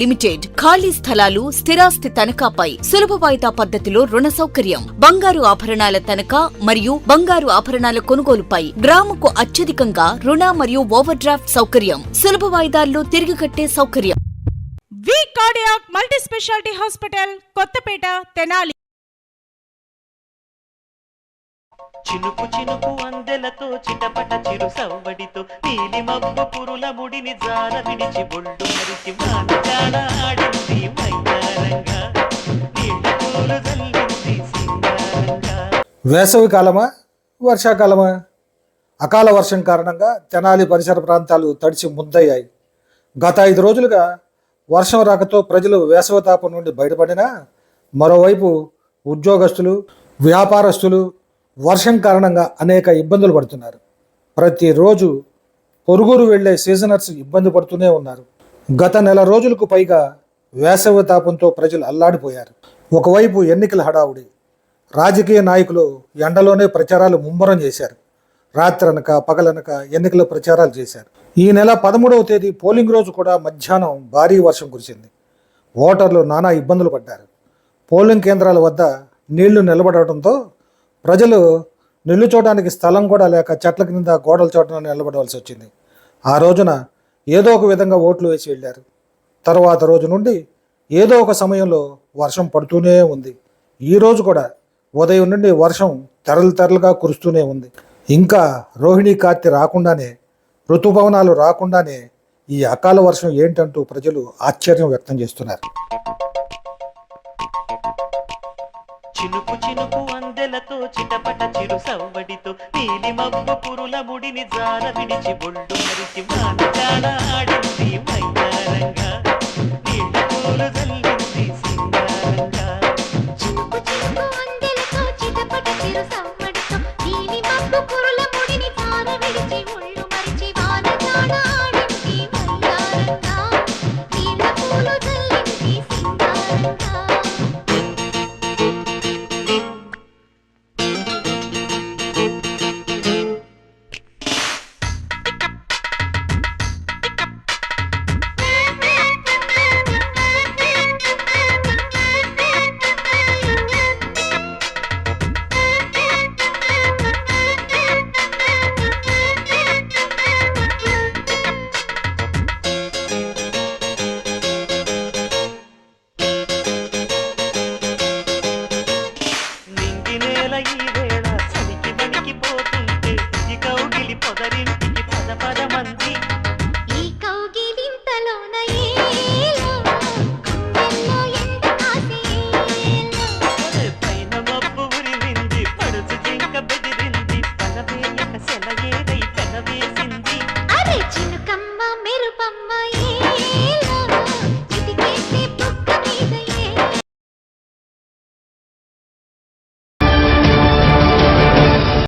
Limited ఖాళీ స్థలాలు స్థిరాస్తి తనఖాపై సులభ వాయిదా పద్ధతిలో రుణ సౌకర్యం. బంగారు ఆభరణాల తనఖా మరియు బంగారు ఆభరణాల కొనుగోలుపై గ్రాముకు అత్యధికంగా రుణ మరియు ఓవర్ డ్రాఫ్ట్ సౌకర్యం. సులభ వాయిదాల్లో తిరిగి కట్టే సౌకర్యం. V cardiac multi speciality hospital Kothapeta Tenali. చినుకు చినుకు అందెలతో చిటపట చిరు సవ్వడితో నీలి మబ్బు పురుల ముడిని జార విడిచి బొళ్ళు మరిచి మానజాడ ఆడింది మైదారంగా నీళ్ళ పూలు జల్లింది సింగారంగా. వేసవి కాలమా వర్షాకాలమా? అకాల వర్షం కారణంగా తెనాలి పరిసర ప్రాంతాలు తడిచి ముద్దయ్యాయి గత ఐదు రోజులుగా వర్షం రాకతో ప్రజలు వేసవతాపం నుండి బయటపడినా మరోవైపు ఉద్యోగస్తులు వ్యాపారస్తులు వర్షం కారణంగా అనేక ఇబ్బందులు పడుతున్నారు. ప్రతిరోజు పొరుగురు వెళ్ళే సీజనర్స్ ఇబ్బంది పడుతూనే ఉన్నారు. గత నెల రోజులకు పైగా వేసవి తాపంతో ప్రజలు అల్లాడిపోయారు. ఒకవైపు ఎన్నికల హడావుడి రాజకీయ నాయకులు ఎండలోనే ప్రచారాలు ముమ్మరం చేశారు. రాత్రనక పగలనక ఎన్నికల ప్రచారాలు చేశారు. ఈ నెల పదమూడవ తేదీ పోలింగ్ రోజు కూడా మధ్యాహ్నం భారీ వర్షం కురిసింది. ఓటర్లు నానా ఇబ్బందులు పడ్డారు. పోలింగ్ కేంద్రాల వద్ద నీళ్ళు నిలబడటంతో ప్రజలు నిల్లుచోడానికి స్థలం కూడా లేక చెట్ల కింద గోడల చోటన నిలబడవలసి వచ్చింది. ఆ రోజున ఏదో ఒక విధంగా ఓట్లు వేసి వెళ్ళారు. తర్వాత రోజు నుండి ఏదో ఒక సమయంలో వర్షం పడుతూనే ఉంది. ఈ రోజు కూడా ఉదయం నుండి వర్షం తెరలు తెరలుగా కురుస్తూనే ఉంది. ఇంకా రోహిణి కార్తె రాకుండానే ఋతుభవనాలు రాకుండానే ఈ అకాల వర్షం ఏంటంటూ ప్రజలు ఆశ్చర్యం వ్యక్తం చేస్తున్నారు. చినుకు చినుకు అందెలతో చిటపట చిరు సవ్వడితో నీలి మబ్బు పురుల ముడిని జార విడిచి బొళ్ళు మరిచి మానజాడ